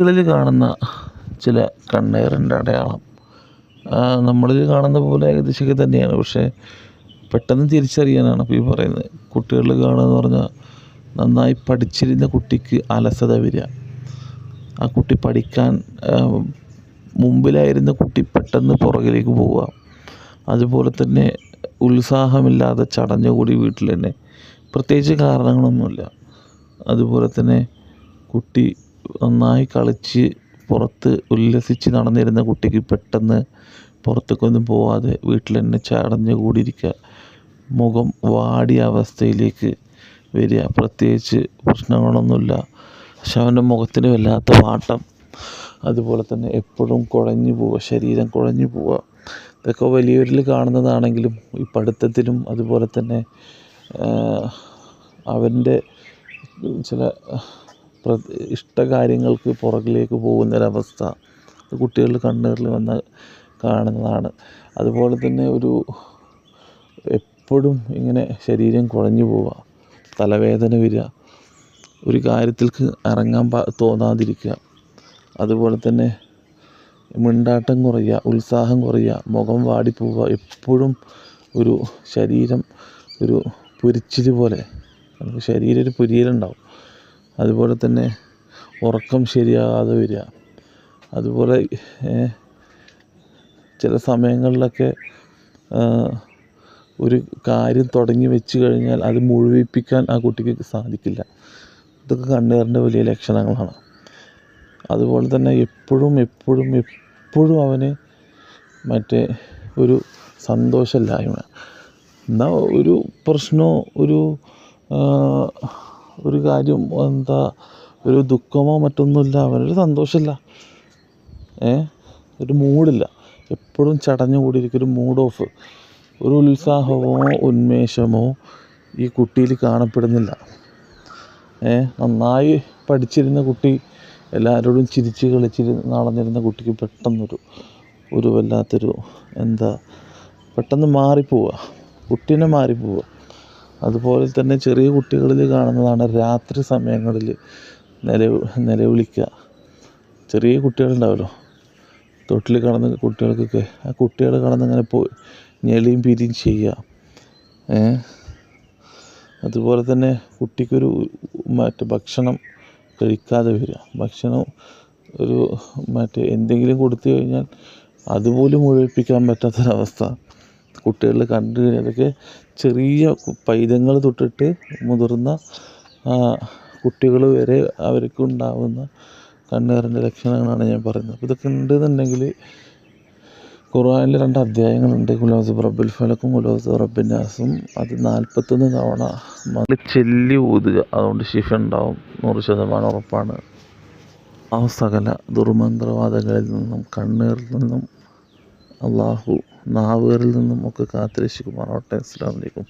കുട്ടികളിൽ കാണുന്ന ചില കണ്ണേറിന്റെ അടയാളം നമ്മളിൽ കാണുന്ന പോലെ ഏകദേശമൊക്കെ തന്നെയാണ്. പക്ഷേ പെട്ടെന്ന് തിരിച്ചറിയാനാണ് അപ്പോൾ ഈ പറയുന്നത്. കുട്ടികളിൽ കാണുക എന്ന് പറഞ്ഞാൽ നന്നായി പഠിച്ചിരുന്ന കുട്ടിക്ക് അലസത വരിക. ആ കുട്ടി പഠിക്കാൻ മുമ്പിലായിരുന്ന കുട്ടി പെട്ടെന്ന് പുറകിലേക്ക് പോവുക. അതുപോലെ തന്നെ ഉത്സാഹമില്ലാതെ ചടഞ്ഞുകൂടി വീട്ടിൽ തന്നെ. പ്രത്യേകിച്ച് കാരണങ്ങളൊന്നുമില്ല. അതുപോലെ തന്നെ കുട്ടി നന്നായി കളിച്ച് പുറത്ത് ഉല്ലസിച്ച് നടന്നിരുന്ന കുട്ടിക്ക് പെട്ടെന്ന് പുറത്തേക്കൊന്നും പോവാതെ വീട്ടിൽ തന്നെ ചടഞ്ഞ് കൂടിയിരിക്കുക. മുഖം വാടിയ അവസ്ഥയിലേക്ക് വരിക. പ്രത്യേകിച്ച് പ്രശ്നങ്ങളൊന്നുമില്ല. പക്ഷെ അവന്റെ മുഖത്തിന് വല്ലാത്ത വാട്ടം. അതുപോലെ തന്നെ എപ്പോഴും കുഴഞ്ഞു പോവുക. ശരീരം കുഴഞ്ഞു പോവുക. ഇതൊക്കെ വലിയവരിൽ കാണുന്നതാണെങ്കിലും ഈ പഠിത്തത്തിലും അതുപോലെ തന്നെ അവന്റെ ചില ഇഷ്ടകാര്യങ്ങൾക്ക് പുറകിലേക്ക് പോകുന്നൊരവസ്ഥ കുട്ടികളിൽ കണ്ണുകളിൽ വന്ന് കാണുന്നതാണ്. അതുപോലെ തന്നെ ഒരു എപ്പോഴും ഇങ്ങനെ ശരീരം കുഴഞ്ഞു പോവുക തലവേദന വരിക ഒരു കാര്യത്തിലേക്ക് ഇറങ്ങാൻ തോന്നാതിരിക്കുക. അതുപോലെ തന്നെ മിണ്ടാട്ടം കുറയുക ഉത്സാഹം കുറയുക മുഖം വാടിപ്പോവുക എപ്പോഴും ഒരു ശരീരം ഒരു പൊരിച്ചിൽ പോലെ നമുക്ക് ശരീരം ഒരു പൊരിയലുണ്ടാവും. അതുപോലെ തന്നെ ഉറക്കം ശരിയാകാതെ വരിക. അതുപോലെ ചില സമയങ്ങളിലൊക്കെ ഒരു കാര്യം തുടങ്ങി വെച്ച് കഴിഞ്ഞാൽ അത് മുഴുവിപ്പിക്കാൻ ആ കുട്ടിക്ക് സാധിക്കില്ല. ഇതൊക്കെ കണ്ണുകാരന്റെ വലിയ ലക്ഷണങ്ങളാണ്. അതുപോലെ തന്നെ എപ്പോഴും എപ്പോഴും എപ്പോഴും അവന് മറ്റേ ഒരു സന്തോഷമില്ലായ്മ. എന്നാൽ ഒരു പ്രശ്നമോ ഒരു ഒരു കാര്യം എന്താ ഒരു ദുഃഖമോ മറ്റൊന്നുമില്ല അവനൊരു സന്തോഷമില്ല. ഏ? ഒരു മൂഡില്ല. എപ്പോഴും ചടഞ്ഞു കൂടിയിരിക്കും ഒരു മൂഡ് ഓഫ് ഒരു ഉത്സാഹമോ ഉന്മേഷമോ ഈ കുട്ടിയിൽ കാണപ്പെടുന്നില്ല. ഏ? നന്നായി പഠിച്ചിരുന്ന കുട്ടി എല്ലാവരോടും ചിരിച്ച് കളിച്ചിരുന്ന് നടന്നിരുന്ന കുട്ടിക്ക് പെട്ടെന്നൊരു ഒരു വല്ലാത്തൊരു എന്താ പെട്ടെന്ന് മാറിപ്പോവുക കുട്ടീനെ മാറിപ്പോവുക അതുപോലെ തന്നെ ചെറിയ കുട്ടികളിൽ കാണുന്നതാണ് രാത്രി സമയങ്ങളിൽ നില നിലവിളിക്കുക. ചെറിയ കുട്ടികളുണ്ടാവുമല്ലോ തൊട്ടിൽ കിടന്ന് കുട്ടികൾക്കൊക്കെ ആ കുട്ടികൾ കിടന്നിങ്ങനെ പോ ഞെളിയും പിരിയും ചെയ്യുക. അതുപോലെ തന്നെ കുട്ടിക്കൊരു മറ്റേ ഭക്ഷണം കഴിക്കാതെ വരിക. ഭക്ഷണം ഒരു മറ്റേ എന്തെങ്കിലും കൊടുത്തു കഴിഞ്ഞാൽ അതുപോലും മുഴുവിപ്പിക്കാൻ പറ്റാത്തൊരവസ്ഥ. കുട്ടികളിൽ കണ്ടു അതൊക്കെ ചെറിയ പൈതങ്ങൾ തൊട്ടിട്ട് മുതിർന്ന കുട്ടികൾ വരെ അവർക്കുണ്ടാവുന്ന കണ്ണേറിന്റെ ലക്ഷണങ്ങളാണ് ഞാൻ പറയുന്നത്. അപ്പോൾ ഇതൊക്കെ ഉണ്ടെന്നുണ്ടെങ്കിൽ ഖുർആനിൽ രണ്ട് അധ്യായങ്ങളുണ്ട്. ഗുലാസ് റബ്ബുൽ ഫലക്കും ഗുലാസ് റബ്ബിൻ നാസും. അത് നാൽപ്പത്തൊന്ന് തവണ ചെല്ലി ഊതുക. അതുകൊണ്ട് ശിഫ ഉണ്ടാവും. നൂറ് ശതമാനം ഉറപ്പാണ്. ആ സകല ദുർമന്ത്രവാദങ്ങളിൽ നിന്നും കണ്ണീറിൽ നിന്നും അള്ളാഹു നാവുകളിൽ നിന്നും ഒക്കെ കാത്തുരക്ഷിക്കുമാറാവട്ടെ. അസ്സാം വലൈക്കും